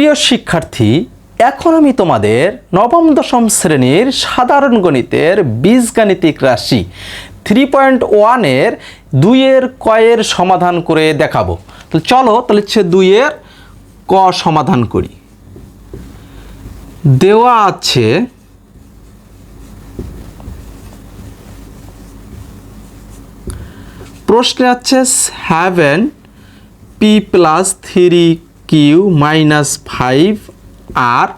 প্রিয় শিক্ষার্থী, এখন আমি তোমাদের নবম দশম শ্রেণির সাধারণ গণিতের বীজগাণিতিক রাশি থ্রি পয়েন্ট ওয়ানের দুইয়ের কয়ের সমাধান করে দেখাবো। তো চলো তাহলে হচ্ছে দুইয়ের ক সমাধান করি। দেওয়া আছে প্রশ্নে আছে seven P plus three Q minus five R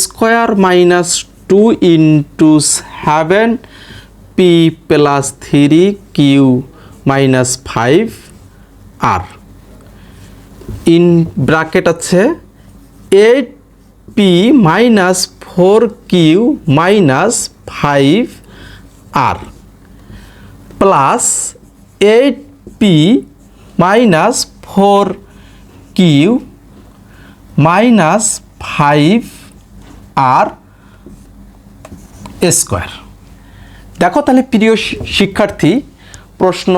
square minus two into seven P plus three Q minus five R. In bracket আছে eight P minus four Q minus five R plus eight P minus four Q minus five R square. দেখো তাহলে প্রিয় শিক্ষার্থী, প্রশ্ন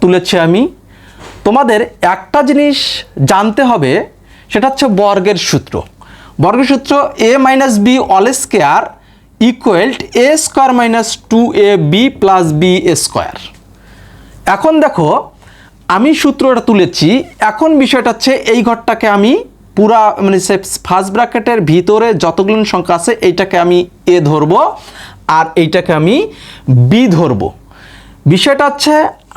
তুলেছি আমি। তোমাদের একটা জিনিস জানতে হবে, সেটা হচ্ছে বর্গের সূত্র। বর্গের সূত্র A minus B all square equalled A square minus two A B plus B square এখন দেখো আমি সূত্রটা তুলেছি, এখন বিষয়টা হচ্ছে এই ঘরটাকে আমি পুরা মানে সে ফার্স্ট ব্র্যাকেটের ভিতরে যতগুলো সংখ্যা আছে, এইটাকে আমি এ ধরবো আর এইটাকে আমি বি ধরবো। বিষয়টা হচ্ছে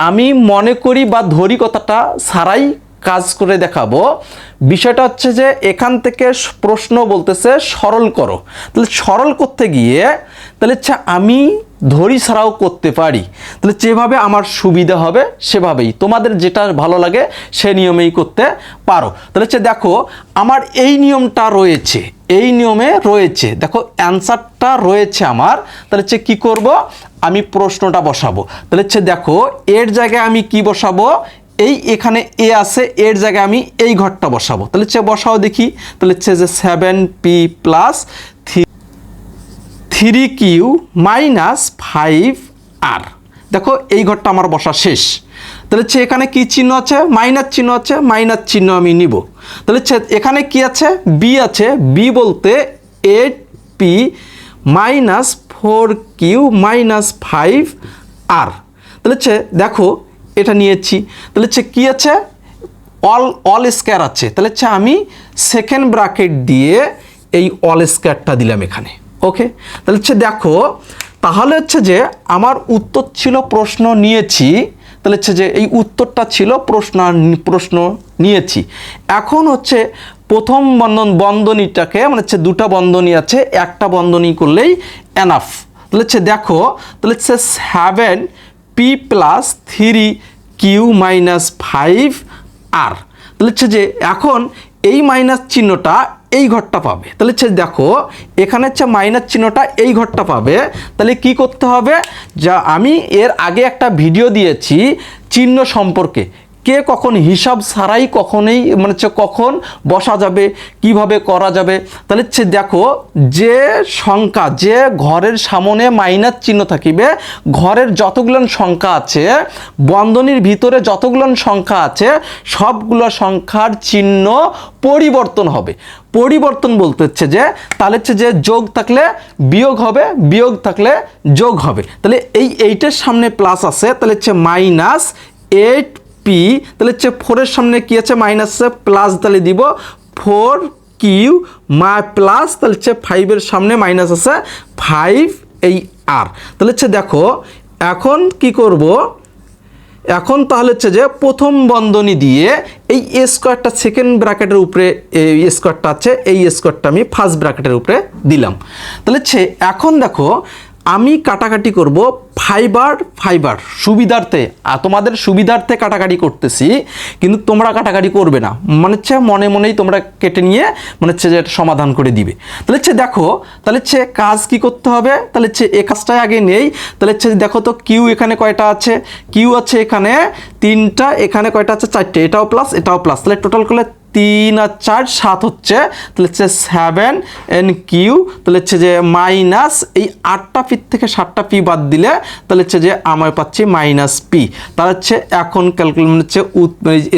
আমি মনে করি বা ধরি কথাটা সারাই কাজ করে দেখাবো। বিষয়টা হচ্ছে যে এখান থেকে প্রশ্ন বলতেছে সরল করো। তাহলে সরল করতে গিয়ে, তাহলে হচ্ছে আমি ধরি ছাড়াও করতে পারি। তাহলে যেভাবে আমার সুবিধা হবে, সেভাবেই। তোমাদের যেটা ভালো লাগে, সে নিয়মেই করতে পারো। তাহলে হচ্ছে দেখো, আমার এই নিয়মটা রয়েছে, এই নিয়মে রয়েছে। দেখো, অ্যান্সারটা রয়েছে আমার। তাহলে হচ্ছে কী করব? আমি প্রশ্নটা বসাবো। তাহলে হচ্ছে দেখো, এর জায়গায় আমি কি বসাবো? এই এখানে এ আছে, এর জায়গায় আমি এই ঘরটা বসাবো। তাহলে হচ্ছে বসাও দেখি। তাহলে হচ্ছে যে seven P plus three Q minus five R. দেখো, এই ঘরটা আমার বসা শেষ। তাহলে হচ্ছে এখানে কি চিহ্ন আছে? মাইনাস চিহ্ন আছে, মাইনাস চিহ্ন আমি নিব। তাহলে হচ্ছে এখানে কি আছে? বি আছে। বি বলতে eight P minus four Q minus five R তাহলে হচ্ছে দেখো, এটা নিয়েছি। তাহলে হচ্ছে কী আছে? অল অল স্কোয়ার আছে। তাহলে হচ্ছে আমি সেকেন্ড ব্রাকেট দিয়ে এই অল স্কোয়ারটা দিলাম এখানে। ওকে তাহলে হচ্ছে দেখো, তাহলে হচ্ছে যে আমার উত্তর ছিল প্রশ্ন নিয়েছি, তাহলে হচ্ছে যে এই উত্তরটা ছিল প্রশ্ন প্রশ্ন নিয়েছি। এখন হচ্ছে প্রথম বন্ধন বন্ধনীটাকে মানে হচ্ছে দুটা বন্ধনী আছে, একটা বন্ধনী করলেই এনাফ তাহলে হচ্ছে দেখো, তাহলে হচ্ছে seven P plus three Q minus five R তাহলে হচ্ছে যে এখন এই মাইনাস চিহ্নটা এই ঘরটা পাবে। তাহলে হচ্ছে দেখো, এখানে হচ্ছে মাইনাস চিহ্নটা এই ঘরটা পাবে। তাহলে কি করতে হবে? যা আমি এর আগে একটা ভিডিও দিয়েছি চিহ্ন সম্পর্কে। কে কখন হিসাব ছাড়াই কখনই মানে হচ্ছে কখন বসা যাবে, কীভাবে করা যাবে? তাহলে হচ্ছে দেখো, যে সংখ্যা, যে ঘরের সামনে মাইনাস চিহ্ন থাকিবে, ঘরের যতগুলো সংখ্যা আছে, বন্ধনীর ভিতরে যতগুলো সংখ্যা আছে, সবগুলো সংখ্যার চিহ্ন পরিবর্তন হবে। পরিবর্তন বলতে হচ্ছে যে, তাহলে হচ্ছে যে যোগ থাকলে বিয়োগ হবে, বিয়োগ থাকলে যোগ হবে। তাহলে এই এইটের সামনে প্লাস আছে, তাহলে হচ্ছে মাইনাস এইট পি তাহলে হচ্ছে ফোরের সামনে কি আছে? মাইনাস প্লাস তাহলে দিব ফোর কিউ মা প্লাস তাহলে হচ্ছে ফাইভের সামনে মাইনাস আছে ফাইভ এই আর তাহলে হচ্ছে দেখো, এখন কি করব? এখন তাহলে হচ্ছে যে প্রথম বন্ধনী দিয়ে এই স্কোয়ারটা সেকেন্ড ব্র্যাকেটের উপরে, এই স্কোয়ারটা আছে, এই স্কোয়ারটা আমি ফার্স্ট ব্র্যাকেটের উপরে দিলাম। তাহলে হচ্ছে এখন দেখো আমি কাটাকাটি করব ফাইবার ফাইবার। সুবিধার্থে আর তোমাদের সুবিধার্থে কাটাকাটি করতেছি, কিন্তু তোমরা কাটাকাটি করবে না। মানে হচ্ছে, মনে মনেই তোমরা কেটে নিয়ে মানে হচ্ছে যে সমাধান করে দিবে। তাহলে হচ্ছে দেখো, তাহলে হচ্ছে কাজ কি করতে হবে? তাহলে হচ্ছে এ কাজটাই আগে নেই। তাহলে হচ্ছে দেখো তো কিউ এখানে কয়টা আছে? কিউ আছে এখানে তিনটা, এখানে কয়টা আছে? চারটে। এটাও প্লাস এটাও প্লাস তাহলে টোটাল করলে তিন আর চার, সাত হচ্ছে, তাহলে হচ্ছে সেভেন এন কিউ তাহলে হচ্ছে যে মাইনাস এই আটটা পি থেকে সাতটা পি বাদ দিলে, তাহলে হচ্ছে যে আমার পাচ্ছি মাইনাস পি তাহলে হচ্ছে এখন ক্যালকুলেশন হচ্ছে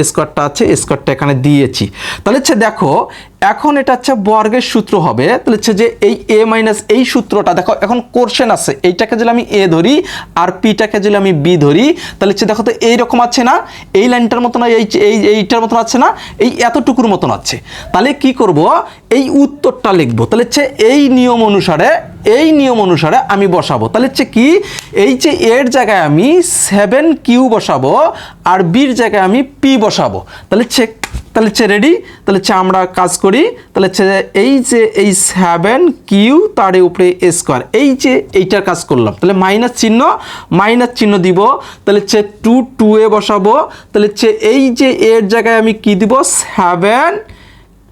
স্কোয়ারটা আছে স্কোয়ারটা এখানে দিয়েছি। তাহলে হচ্ছে দেখো এখন এটা হচ্ছে বর্গের সূত্র হবে। তাহলে হচ্ছে যে এই এ মাইনাস এই সূত্রটা, দেখো এখন কোর্শন আছে। এইটাকে যদি আমি এ ধরি আর পিটাকে যদি আমি বি ধরি, তাহলে হচ্ছে দেখো তো এইরকম আছে না? এই লাইনটার মতন এই এইটার মতন আছে না? এই এতটুকুর মতন আছে। তাহলে কি করব? এই উত্তরটা লিখব। তাহলে হচ্ছে এই নিয়ম অনুসারে, এই নিয়ম অনুসারে আমি বসাবো। তাহলে হচ্ছে কি? এই যে এর জায়গায় আমি সেভেন কিউ বসাবো আর বির জায়গায় আমি পি বসাবো। তাহলে হচ্ছে তাহলে হচ্ছে রেডি তাহলে হচ্ছে আমরা কাজ করি, তাহলে হচ্ছে এই যে এই সেভেন কিউ তার উপরে স্কোয়ার এই যে এইটার কাজ করলাম, তাহলে মাইনাস চিহ্ন মাইনাস চিহ্ন দিব, তাহলে হচ্ছে টু টু এ বসাবো, তাহলে হচ্ছে এই যে এর জায়গায় আমি কি দিব? সেভেন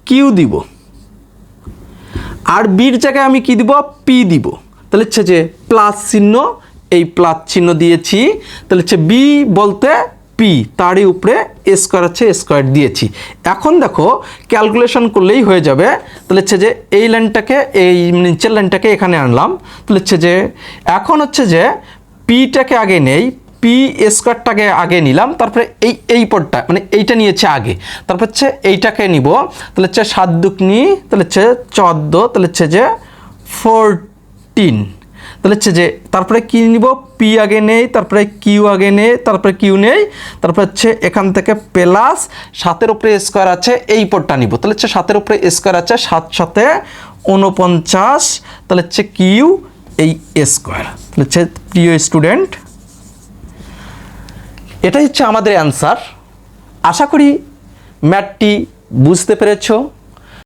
কিউ দিব। আর বির জায়গায় আমি কি দিব? পি দিব। তাহলে হচ্ছে যে প্লাস চিহ্ন, এই প্লাস চিহ্ন দিয়েছি, তাহলে হচ্ছে বি বলতে পি তারই উপরে স্কোয়ার আছে স্কোয়ার দিয়েছি। এখন দেখো ক্যালকুলেশন করলেই হয়ে যাবে। তাহলে হচ্ছে যে এই লাইনটাকে এই নিচের লাইনটাকে এখানে আনলাম। তাহলে হচ্ছে যে, এখন হচ্ছে যে পিটাকে আগে নেই পি স্কোয়ারটাকে আগে নিলাম, তারপরে এই এই পদটা মানে এইটা নিয়েছে আগে। তারপর হচ্ছে এইটাকে নিব। তাহলে হচ্ছে সাত দুকনি, তাহলে হচ্ছে চোদ্দ, তাহলে হচ্ছে যে ফোরটিন তাহলে হচ্ছে যে তারপরে কি নিব? পি আগে নেই, তারপরে কিউ আগে নেই, তারপরে কিউ নেই, তারপরে হচ্ছে এখান থেকে প্লাস সাতের উপরে স্কোয়ার আছে, এই পদটা নিব। তাহলে হচ্ছে সাতের উপরে স্কোয়ার আছে, সাত সাথে উনপঞ্চাশ তাহলে হচ্ছে কিউ এই স্কোয়ার তাহলে হচ্ছে প্রিয় স্টুডেন্ট এটাই হচ্ছে আমাদের অ্যান্সার আশা করি ম্যাটটি বুঝতে পেরেছ।